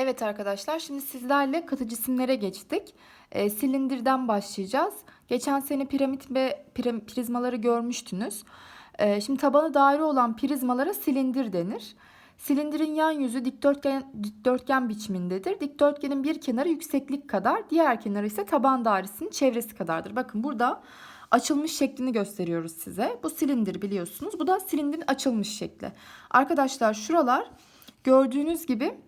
Evet arkadaşlar şimdi sizlerle katı cisimlere geçtik. E, silindirden başlayacağız. Geçen sene piramit ve prizmaları görmüştünüz. E, şimdi tabanı daire olan prizmalara silindir denir. Silindirin yan yüzü dikdörtgen, dikdörtgen biçimindedir. Dikdörtgenin bir kenarı yükseklik kadar, diğer kenarı ise taban dairesinin çevresi kadardır. Bakın burada açılmış şeklini gösteriyoruz size. Bu silindir biliyorsunuz. Bu da silindirin açılmış şekli. Arkadaşlar şuralar gördüğünüz gibi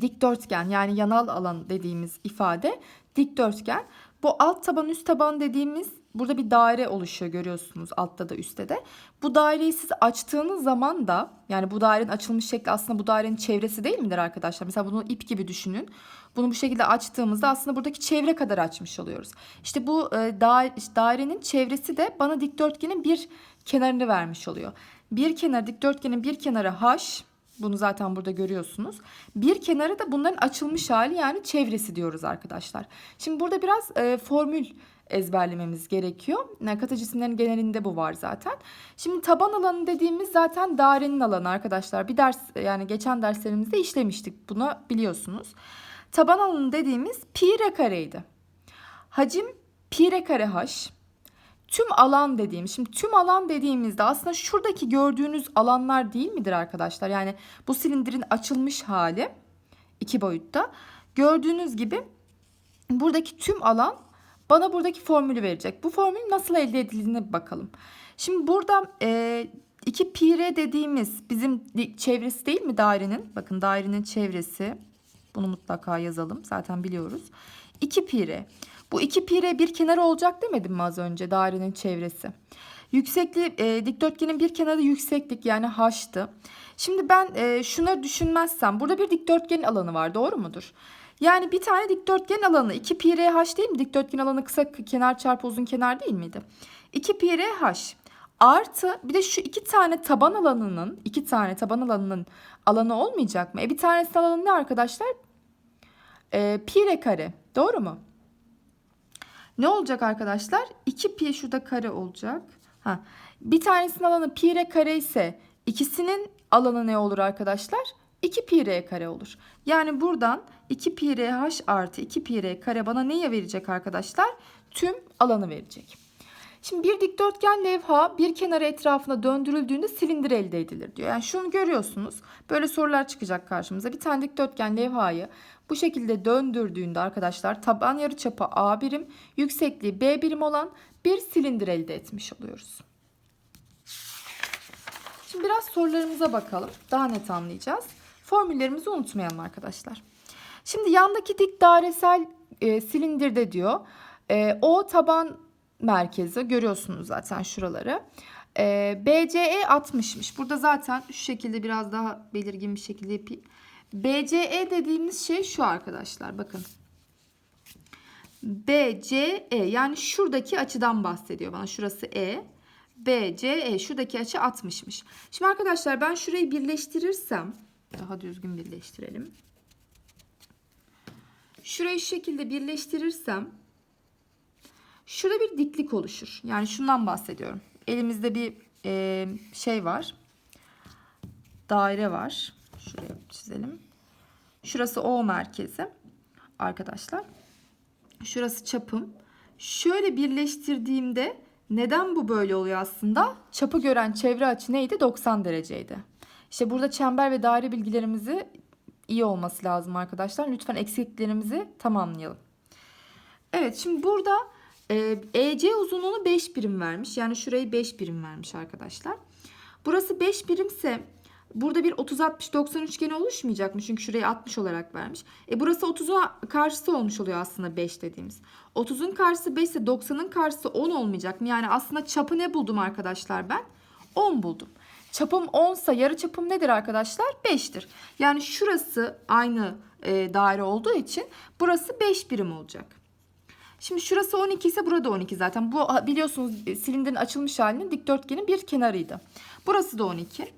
dikdörtgen yani yanal alan dediğimiz ifade dikdörtgen. Bu alt taban üst taban dediğimiz burada bir daire oluşuyor görüyorsunuz altta da üstte de. Bu daireyi siz açtığınız zaman da yani bu dairenin açılmış şekli aslında bu dairenin çevresi değil midir arkadaşlar? Mesela bunu ip gibi düşünün. Bunu bu şekilde açtığımızda aslında buradaki çevre kadar açmış oluyoruz. İşte bu e, dairenin çevresi de bana dikdörtgenin bir kenarını vermiş oluyor. Bir kenar dikdörtgenin bir kenarı h bunu zaten burada görüyorsunuz. Bir kenarı da bunların açılmış hali yani çevresi diyoruz arkadaşlar. Şimdi burada biraz e, formül ezberlememiz gerekiyor. Yani cisimlerin genelinde bu var zaten. Şimdi taban alanı dediğimiz zaten dairenin alanı arkadaşlar. Bir ders yani geçen derslerimizde işlemiştik bunu biliyorsunuz. Taban alanı dediğimiz pi r kareydi. Hacim pi r kare h. Tüm alan dediğim, şimdi tüm alan dediğimizde aslında şuradaki gördüğünüz alanlar değil midir arkadaşlar? Yani bu silindirin açılmış hali iki boyutta. Gördüğünüz gibi buradaki tüm alan bana buradaki formülü verecek. Bu formül nasıl elde edildiğine bir bakalım. Şimdi burada e, 2 pi r dediğimiz bizim çevresi değil mi dairenin? Bakın dairenin çevresi. Bunu mutlaka yazalım. Zaten biliyoruz. 2 pi r. Bu 2 pi r bir kenarı olacak demedim mi az önce dairenin çevresi? Yüksekliği e, dikdörtgenin bir kenarı yükseklik yani h'tı. Şimdi ben e, şunları düşünmezsem burada bir dikdörtgen alanı var doğru mudur? Yani bir tane dikdörtgen alanı 2 pi r h değil mi? Dikdörtgen alanı kısa kenar çarpı uzun kenar değil miydi? 2 pi r h artı bir de şu iki tane taban alanının iki tane taban alanının alanı olmayacak mı? E bir tanesinin alanı ne arkadaşlar? E, pi r kare doğru mu? Ne olacak arkadaşlar? 2 pi şurada kare olacak. Ha. Bir tanesinin alanı pi r kare ise ikisinin alanı ne olur arkadaşlar? 2 pi r kare olur. Yani buradan 2 pi r h artı 2 pi r kare bana neyi verecek arkadaşlar? Tüm alanı verecek. Şimdi bir dikdörtgen levha bir kenarı etrafına döndürüldüğünde silindir elde edilir diyor. Yani şunu görüyorsunuz. Böyle sorular çıkacak karşımıza. Bir tane dikdörtgen levhayı bu şekilde döndürdüğünde arkadaşlar taban yarıçapı A birim, yüksekliği B birim olan bir silindir elde etmiş oluyoruz. Şimdi biraz sorularımıza bakalım. Daha net anlayacağız. Formüllerimizi unutmayalım arkadaşlar. Şimdi yandaki dik dairesel e, silindirde diyor. E, o taban merkezi görüyorsunuz zaten şuraları. E, BCE 60'mış. Burada zaten şu şekilde biraz daha belirgin bir şekilde yapayım. BCE dediğimiz şey şu arkadaşlar bakın. BCE yani şuradaki açıdan bahsediyor bana. Şurası E. BCE şuradaki açı 60'mış. Şimdi arkadaşlar ben şurayı birleştirirsem daha düzgün birleştirelim. Şurayı şu şekilde birleştirirsem şurada bir diklik oluşur. Yani şundan bahsediyorum. Elimizde bir e, şey var. Daire var. Şuraya çizelim. Şurası O merkezi. Arkadaşlar. Şurası çapım. Şöyle birleştirdiğimde neden bu böyle oluyor aslında? Çapı gören çevre açı neydi? 90 dereceydi. İşte burada çember ve daire bilgilerimizi iyi olması lazım arkadaşlar. Lütfen eksikliklerimizi tamamlayalım. Evet şimdi burada e, EC uzunluğunu 5 birim vermiş. Yani şurayı 5 birim vermiş arkadaşlar. Burası 5 birimse burada bir 30-60-90 üçgeni oluşmayacak mı? Çünkü şurayı 60 olarak vermiş. E burası 30'un karşısı olmuş oluyor aslında 5 dediğimiz. 30'un karşısı 5 ise 90'ın karşısı 10 olmayacak mı? Yani aslında çapı ne buldum arkadaşlar ben? 10 buldum. Çapım 10 ise yarı çapım nedir arkadaşlar? 5'tir. Yani şurası aynı e, daire olduğu için burası 5 birim olacak. Şimdi şurası 12 ise burada 12 zaten. Bu biliyorsunuz e, silindirin açılmış halinin dikdörtgenin bir kenarıydı. Burası da 12.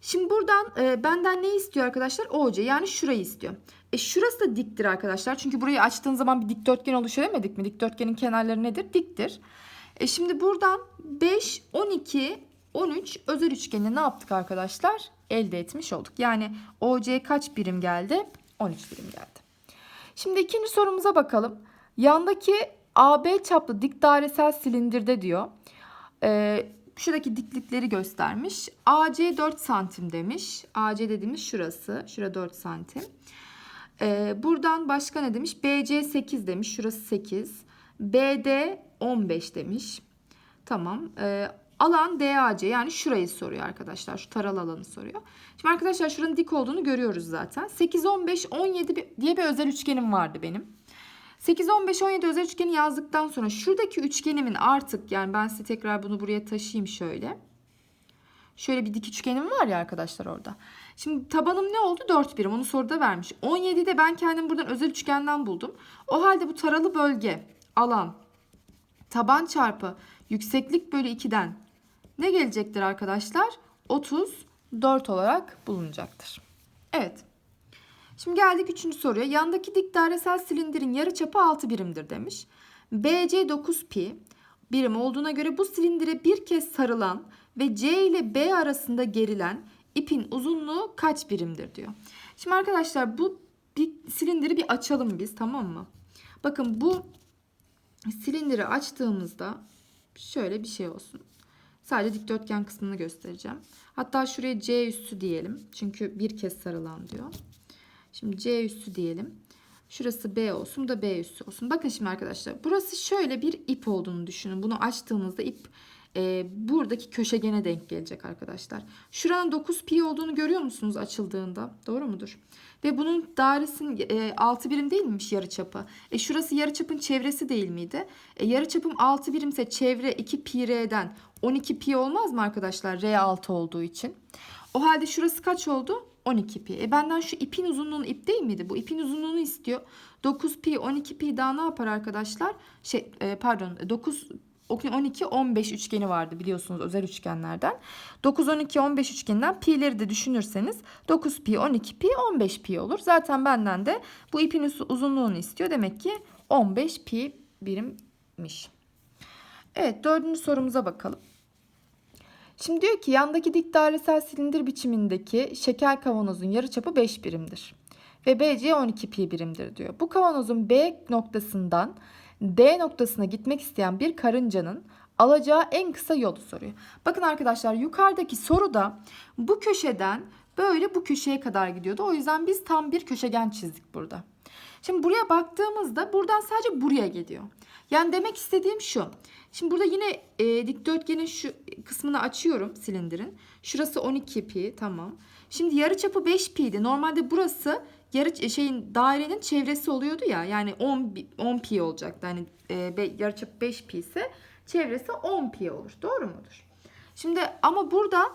Şimdi buradan e, benden ne istiyor arkadaşlar? OC yani şurayı istiyor. E şurası da diktir arkadaşlar. Çünkü burayı açtığın zaman bir dikdörtgen oluşuyor demedik mi? Dikdörtgenin kenarları nedir? Diktir. E şimdi buradan 5, 12, 13 özel üçgeni ne yaptık arkadaşlar? Elde etmiş olduk. Yani OC kaç birim geldi? 13 birim geldi. Şimdi ikinci sorumuza bakalım. Yandaki AB çaplı dik dairesel silindirde diyor. Ee, şuradaki diklikleri göstermiş. AC 4 santim demiş. AC dediğimiz şurası. Şura 4 santim. Ee, buradan başka ne demiş? BC 8 demiş. Şurası 8. BD 15 demiş. Tamam. Ee, alan DAC yani şurayı soruyor arkadaşlar. Şu taralı alanı soruyor. Şimdi arkadaşlar şuranın dik olduğunu görüyoruz zaten. 8, 15, 17 bir- diye bir özel üçgenim vardı benim. 8, 15, 17 özel üçgeni yazdıktan sonra şuradaki üçgenimin artık yani ben size tekrar bunu buraya taşıyayım şöyle. Şöyle bir dik üçgenim var ya arkadaşlar orada. Şimdi tabanım ne oldu? 4 birim. Onu soruda vermiş. 17'yi de ben kendim buradan özel üçgenden buldum. O halde bu taralı bölge, alan, taban çarpı yükseklik bölü 2'den ne gelecektir arkadaşlar? 34 olarak bulunacaktır. Evet. Şimdi geldik üçüncü soruya. Yandaki dik dairesel silindirin yarıçapı 6 birimdir demiş. BC 9 pi birim olduğuna göre bu silindire bir kez sarılan ve C ile B arasında gerilen ipin uzunluğu kaç birimdir diyor. Şimdi arkadaşlar bu dik silindiri bir açalım biz tamam mı? Bakın bu silindiri açtığımızda şöyle bir şey olsun. Sadece dikdörtgen kısmını göstereceğim. Hatta şuraya C üssü diyelim. Çünkü bir kez sarılan diyor. Şimdi C üssü diyelim. Şurası B olsun da B üssü olsun. Bakın şimdi arkadaşlar burası şöyle bir ip olduğunu düşünün. Bunu açtığımızda ip e, buradaki köşegene denk gelecek arkadaşlar. Şuranın 9 pi olduğunu görüyor musunuz açıldığında? Doğru mudur? Ve bunun dairesinin e, 6 birim değil miymiş yarıçapı? E şurası yarıçapın çevresi değil miydi? E, yarıçapım 6 birimse çevre 2 pi r'den 12 pi olmaz mı arkadaşlar? R 6 olduğu için. O halde şurası kaç oldu? 12 pi. E benden şu ipin uzunluğunu ip değil miydi? Bu ipin uzunluğunu istiyor. 9 pi 12 pi daha ne yapar arkadaşlar? Şey e, pardon 9 12 15 üçgeni vardı biliyorsunuz özel üçgenlerden. 9 12 15 üçgeninden pi'leri de düşünürseniz 9 pi 12 pi 15 pi olur. Zaten benden de bu ipin uz- uzunluğunu istiyor. Demek ki 15 pi birimmiş. Evet dördüncü sorumuza bakalım. Şimdi diyor ki yandaki dik dairesel silindir biçimindeki şeker kavanozun yarıçapı 5 birimdir. Ve BC 12 pi birimdir diyor. Bu kavanozun B noktasından D noktasına gitmek isteyen bir karıncanın alacağı en kısa yolu soruyor. Bakın arkadaşlar yukarıdaki soruda bu köşeden böyle bu köşeye kadar gidiyordu. O yüzden biz tam bir köşegen çizdik burada. Şimdi buraya baktığımızda buradan sadece buraya gidiyor. Yani demek istediğim şu. Şimdi burada yine e, dikdörtgenin şu kısmını açıyorum silindirin. Şurası 12 pi tamam. Şimdi yarıçapı 5 pi'ydi. Normalde burası yarı şeyin dairenin çevresi oluyordu ya. Yani 10 bi- 10 pi olacaktı. Hani e, yarıçapı 5 pi ise çevresi 10 pi olur. Doğru mudur? Şimdi ama burada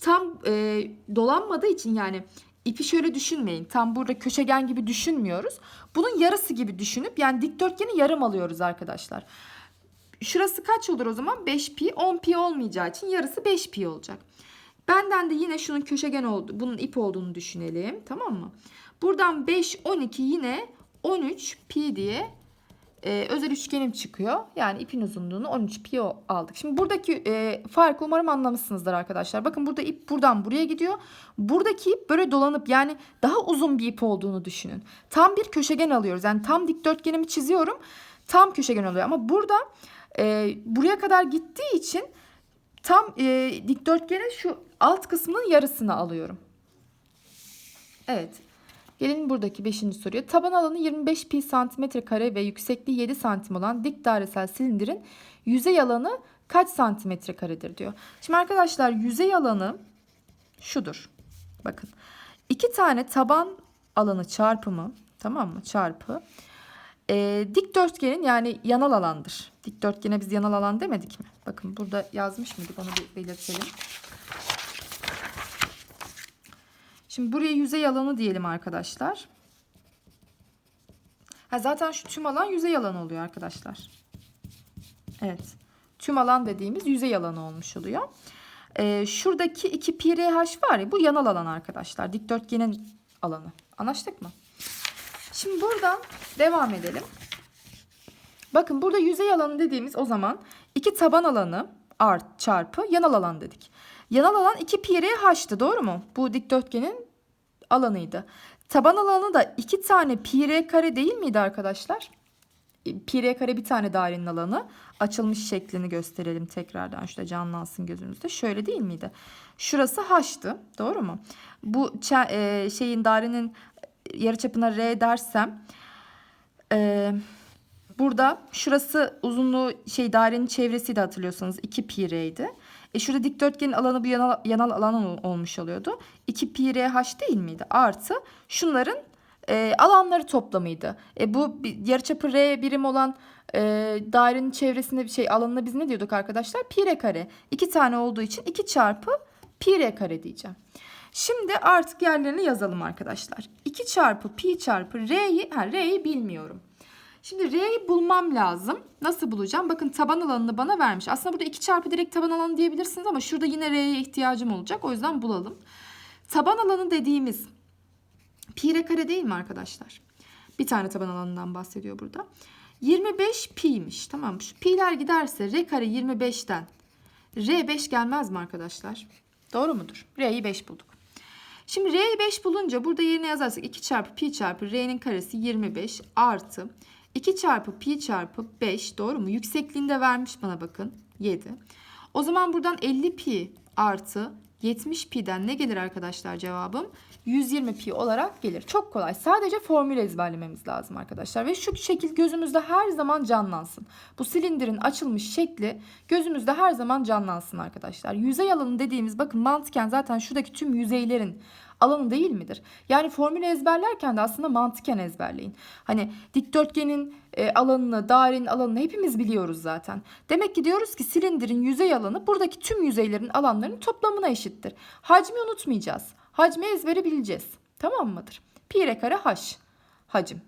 tam e, dolanmadığı için yani ipi şöyle düşünmeyin. Tam burada köşegen gibi düşünmüyoruz. Bunun yarısı gibi düşünüp yani dikdörtgeni yarım alıyoruz arkadaşlar. Şurası kaç olur o zaman? 5 pi. 10 pi olmayacağı için yarısı 5 pi olacak. Benden de yine şunun köşegen oldu, bunun ip olduğunu düşünelim. Tamam mı? Buradan 5, 12 yine 13 pi diye e, özel üçgenim çıkıyor. Yani ipin uzunluğunu 13 pi aldık. Şimdi buradaki e, farkı umarım anlamışsınızdır arkadaşlar. Bakın burada ip buradan buraya gidiyor. Buradaki ip böyle dolanıp yani daha uzun bir ip olduğunu düşünün. Tam bir köşegen alıyoruz. Yani tam dikdörtgenimi çiziyorum. Tam köşegen oluyor. Ama burada e, buraya kadar gittiği için tam e, dikdörtgenin şu alt kısmının yarısını alıyorum. Evet. Gelin buradaki 5. soruya. Taban alanı 25 pi santimetre kare ve yüksekliği 7 santim olan dik dairesel silindirin yüzey alanı kaç santimetre karedir diyor. Şimdi arkadaşlar yüzey alanı şudur. Bakın. iki tane taban alanı çarpımı tamam mı? Çarpı. E, dikdörtgenin yani yanal alandır. Dikdörtgene biz yanal alan demedik mi? Bakın burada yazmış mıydık onu bir belirtelim. Şimdi buraya yüzey alanı diyelim arkadaşlar. Ha, zaten şu tüm alan yüzey alanı oluyor arkadaşlar. Evet. Tüm alan dediğimiz yüzey alanı olmuş oluyor. Ee, şuradaki 2 pi r h var ya bu yanal alan arkadaşlar. Dikdörtgenin alanı. Anlaştık mı? Şimdi buradan devam edelim. Bakın burada yüzey alanı dediğimiz o zaman iki taban alanı art çarpı yanal alan dedik. Yanal alan 2 pi r h'tı doğru mu? Bu dikdörtgenin alanıydı. Taban alanı da 2 tane pi r kare değil miydi arkadaşlar? E, Pi r kare bir tane dairenin alanı. Açılmış şeklini gösterelim tekrardan. Şurada canlansın gözünüzde. Şöyle değil miydi? Şurası h'tı. Doğru mu? Bu e, şeyin dairenin yarıçapına r dersem e, burada şurası uzunluğu şey dairenin çevresiydi hatırlıyorsanız 2 pi r'ydi. E şurada dikdörtgenin alanı bu yanal, yanal alan ol- olmuş oluyordu. 2 pi r h değil miydi? Artı şunların e, alanları toplamıydı. E, bu bir- yarıçapı r birim olan e, dairenin çevresinde bir şey alanına biz ne diyorduk arkadaşlar? Pi r kare. İki tane olduğu için 2 çarpı pi r kare diyeceğim. Şimdi artık yerlerini yazalım arkadaşlar. 2 çarpı pi çarpı r'yi, ha r'yi bilmiyorum. Şimdi r'yi bulmam lazım. Nasıl bulacağım? Bakın taban alanını bana vermiş. Aslında burada 2 çarpı direkt taban alanı diyebilirsiniz ama şurada yine r'ye ihtiyacım olacak. O yüzden bulalım. Taban alanı dediğimiz pi r kare değil mi arkadaşlar? Bir tane taban alanından bahsediyor burada. 25 pi'ymiş. Tamam Şu pi'ler giderse r kare 25'ten r 5 gelmez mi arkadaşlar? Doğru mudur? R'yi 5 bulduk. Şimdi R'yi 5 bulunca burada yerine yazarsak 2 çarpı pi çarpı R'nin karesi 25 artı 2 çarpı pi çarpı 5 doğru mu? Yüksekliğinde vermiş bana bakın 7. O zaman buradan 50 pi artı 70 pi'den ne gelir arkadaşlar cevabım? 120 pi olarak gelir. Çok kolay. Sadece formül ezberlememiz lazım arkadaşlar. Ve şu şekil gözümüzde her zaman canlansın. Bu silindirin açılmış şekli gözümüzde her zaman canlansın arkadaşlar. Yüzey alanı dediğimiz bakın mantıken zaten şuradaki tüm yüzeylerin alanı değil midir? Yani formülü ezberlerken de aslında mantıken ezberleyin. Hani dikdörtgenin e, alanını, dairenin alanını hepimiz biliyoruz zaten. Demek ki diyoruz ki silindirin yüzey alanı buradaki tüm yüzeylerin alanlarının toplamına eşittir. Hacmi unutmayacağız. Hacmi ezbere bileceğiz. Tamam mıdır? Pi r kare h hacim.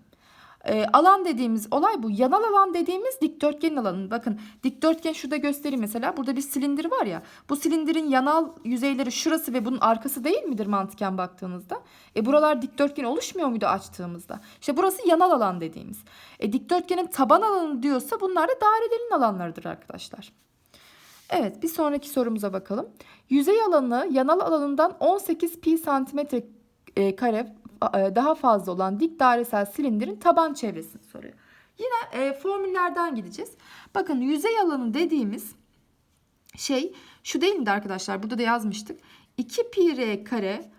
E, alan dediğimiz olay bu. Yanal alan dediğimiz dikdörtgenin alanı. Bakın dikdörtgen şurada göstereyim mesela. Burada bir silindir var ya. Bu silindirin yanal yüzeyleri şurası ve bunun arkası değil midir mantıken baktığınızda? E buralar dikdörtgen oluşmuyor muydu açtığımızda? İşte burası yanal alan dediğimiz. E dikdörtgenin taban alanı diyorsa bunlar da dairelerin alanlarıdır arkadaşlar. Evet bir sonraki sorumuza bakalım. Yüzey alanı yanal alanından 18 pi santimetre e, kare e, daha fazla olan dik dairesel silindirin taban çevresini soruyor. Yine e, formüllerden gideceğiz. Bakın yüzey alanı dediğimiz şey şu değil miydi arkadaşlar? Burada da yazmıştık. 2 pi r kare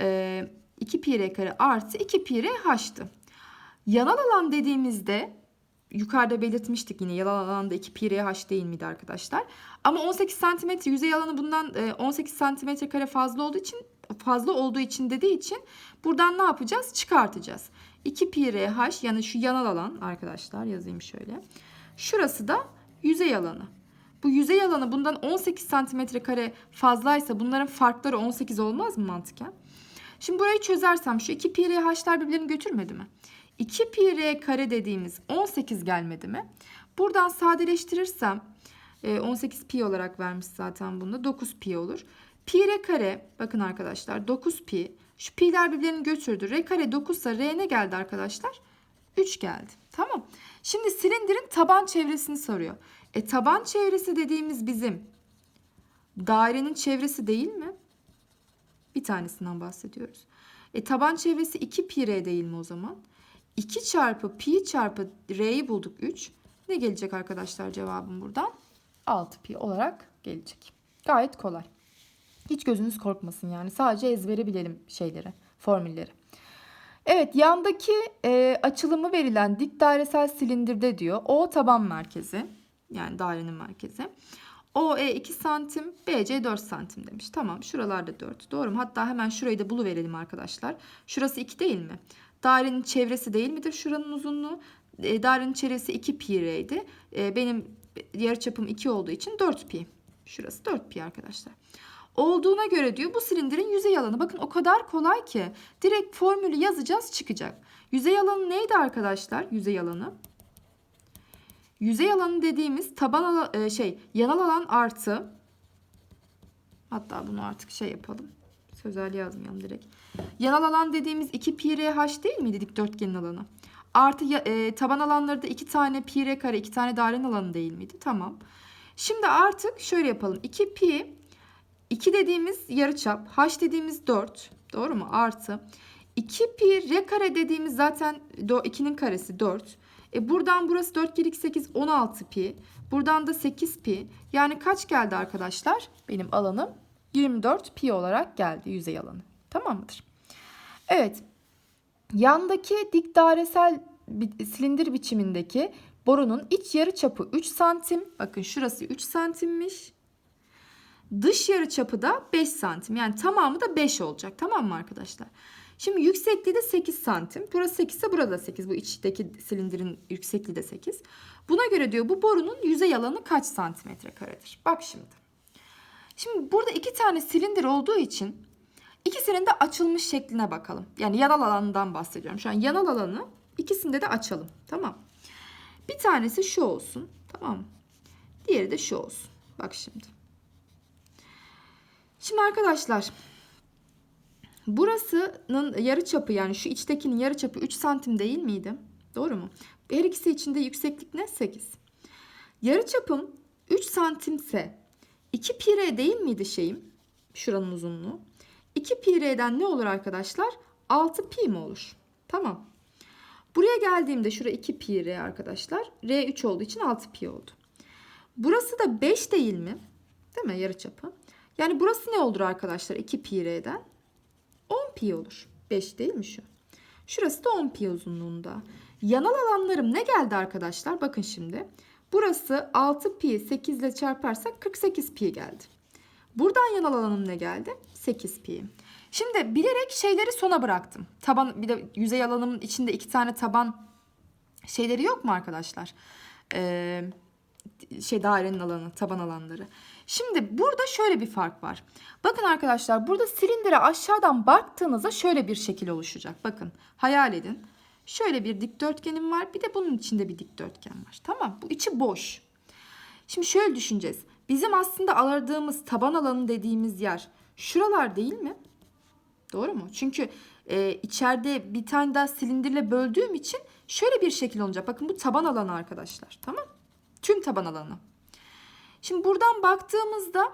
e, 2 pi r kare artı 2 pi r h'tı. Yanal alan dediğimizde yukarıda belirtmiştik yine yanal alanda 2 pi r h değil miydi arkadaşlar? Ama 18 santimetre yüzey alanı bundan e, 18 santimetre kare fazla olduğu için fazla olduğu için dediği için buradan ne yapacağız? Çıkartacağız. 2 pi r h yani şu yanal alan arkadaşlar yazayım şöyle. Şurası da yüzey alanı. Bu yüzey alanı bundan 18 santimetre kare fazlaysa bunların farkları 18 olmaz mı mantıken? Şimdi burayı çözersem şu 2 pi r h'lar birbirini götürmedi mi? 2 pi r kare dediğimiz 18 gelmedi mi? Buradan sadeleştirirsem 18 pi olarak vermiş zaten bunda 9 pi olur. Pi r kare bakın arkadaşlar 9 pi. Şu pi'ler birbirini götürdü. R kare 9 ise r ne geldi arkadaşlar? 3 geldi. Tamam. Şimdi silindirin taban çevresini soruyor. E taban çevresi dediğimiz bizim dairenin çevresi değil mi? Bir tanesinden bahsediyoruz. E taban çevresi 2 pi r değil mi o zaman? 2 çarpı pi çarpı r'yi bulduk 3. Ne gelecek arkadaşlar cevabım buradan? 6 pi olarak gelecek. Gayet kolay. Hiç gözünüz korkmasın yani. Sadece ezbere bilelim şeyleri, formülleri. Evet yandaki e, açılımı verilen dik dairesel silindirde diyor. O taban merkezi yani dairenin merkezi. OE 2 santim, BC 4 santim demiş. Tamam şuralarda 4. Doğru mu? Hatta hemen şurayı da buluverelim arkadaşlar. Şurası 2 değil mi? Dairenin çevresi değil midir şuranın uzunluğu? E, dairenin çevresi 2 pi r'ydi. E, benim yarıçapım 2 olduğu için 4 pi. Şurası 4 pi arkadaşlar. Olduğuna göre diyor bu silindirin yüzey alanı. Bakın o kadar kolay ki direkt formülü yazacağız çıkacak. Yüzey alanı neydi arkadaşlar? Yüzey alanı. Yüzey alanı dediğimiz taban alan, e, şey yanal alan artı hatta bunu artık şey yapalım. Sözel yazmayalım direkt. Yanal alan dediğimiz 2 pi r h değil miydi dikdörtgenin alanı? Artı e, taban alanları da 2 tane pi r kare 2 tane dairenin alanı değil miydi? Tamam. Şimdi artık şöyle yapalım. 2 pi 2 dediğimiz yarıçap, h dediğimiz 4. Doğru mu? Artı 2 pi r kare dediğimiz zaten 2'nin karesi 4. E buradan burası 4 kere 8 16 pi. Buradan da 8 pi. Yani kaç geldi arkadaşlar? Benim alanım 24 pi olarak geldi yüzey alanı. Tamam mıdır? Evet. Yandaki dik dairesel silindir biçimindeki borunun iç yarı çapı 3 santim. Bakın şurası 3 santimmiş. Dış yarı çapı da 5 santim. Yani tamamı da 5 olacak. Tamam mı arkadaşlar? Şimdi yüksekliği de 8 santim. Burası 8 ise burada 8. Bu içteki silindirin yüksekliği de 8. Buna göre diyor bu borunun yüzey alanı kaç santimetre karedir? Bak şimdi. Şimdi burada iki tane silindir olduğu için ikisinin de açılmış şekline bakalım. Yani yanal alanından bahsediyorum. Şu an yanal alanı ikisinde de açalım. Tamam. Bir tanesi şu olsun. Tamam? Diğeri de şu olsun. Bak şimdi. Şimdi arkadaşlar burasının yarı çapı yani şu içtekinin yarı çapı 3 santim değil miydi? Doğru mu? Her ikisi içinde yükseklik ne? 8. Yarı çapım 3 santimse 2 pi r değil miydi şeyim? Şuranın uzunluğu. 2 pi r'den ne olur arkadaşlar? 6 pi mi olur? Tamam. Buraya geldiğimde şura 2 pi r arkadaşlar. R 3 olduğu için 6 pi oldu. Burası da 5 değil mi? Değil mi yarıçapı? Yani burası ne olur arkadaşlar 2 pi r'den? 10 pi olur. 5 değil mi şu? Şurası da 10 pi uzunluğunda. Yanal alanlarım ne geldi arkadaşlar? Bakın şimdi. Burası 6 pi 8 ile çarparsak 48 pi geldi. Buradan yanal alanım ne geldi? 8 pi. Şimdi bilerek şeyleri sona bıraktım. Taban bir de yüzey alanımın içinde iki tane taban şeyleri yok mu arkadaşlar? Ee, şey dairenin alanı, taban alanları. Şimdi burada şöyle bir fark var. Bakın arkadaşlar burada silindire aşağıdan baktığınızda şöyle bir şekil oluşacak. Bakın hayal edin. Şöyle bir dikdörtgenim var. Bir de bunun içinde bir dikdörtgen var. Tamam Bu içi boş. Şimdi şöyle düşüneceğiz. Bizim aslında aradığımız taban alanı dediğimiz yer şuralar değil mi? Doğru mu? Çünkü e, içeride bir tane daha silindirle böldüğüm için şöyle bir şekil olacak. Bakın bu taban alanı arkadaşlar. Tamam Tüm taban alanı. Şimdi buradan baktığımızda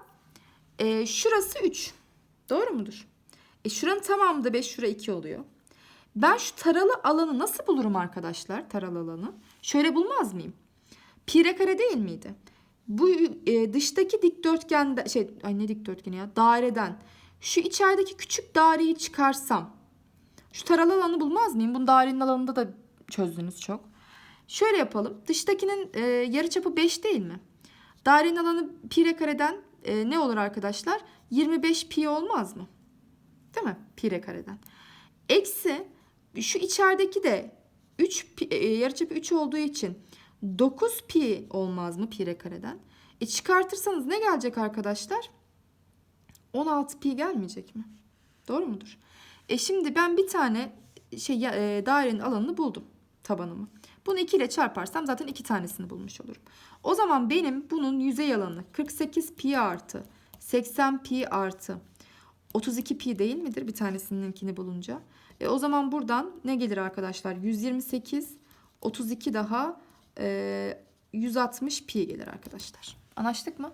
e, şurası 3. Doğru mudur? E, şuranın tamamı da 5, şura 2 oluyor. Ben şu taralı alanı nasıl bulurum arkadaşlar? Taralı alanı. Şöyle bulmaz mıyım? Pi r kare değil miydi? Bu e, dıştaki dikdörtgende şey ay ne dikdörtgeni ya? Daireden şu içerideki küçük daireyi çıkarsam şu taralı alanı bulmaz mıyım? Bunu dairenin alanında da çözdünüz çok. Şöyle yapalım. Dıştakinin e, yarıçapı 5 değil mi? Dairenin alanı pi r kareden e, ne olur arkadaşlar? 25 pi olmaz mı? Değil mi? Pi r kareden. Eksi şu içerideki de 3 pi, e, yarıçapı 3 olduğu için 9 pi olmaz mı pi kareden? E çıkartırsanız ne gelecek arkadaşlar? 16 pi gelmeyecek mi? Doğru mudur? E şimdi ben bir tane şey e, dairenin alanını buldum tabanımı. Bunu 2 ile çarparsam zaten iki tanesini bulmuş olurum. O zaman benim bunun yüzey alanı 48 pi artı 80 pi artı 32 pi değil midir bir tanesininkini bulunca? E o zaman buradan ne gelir arkadaşlar? 128, 32 daha e, 160 pi gelir arkadaşlar. Anlaştık mı?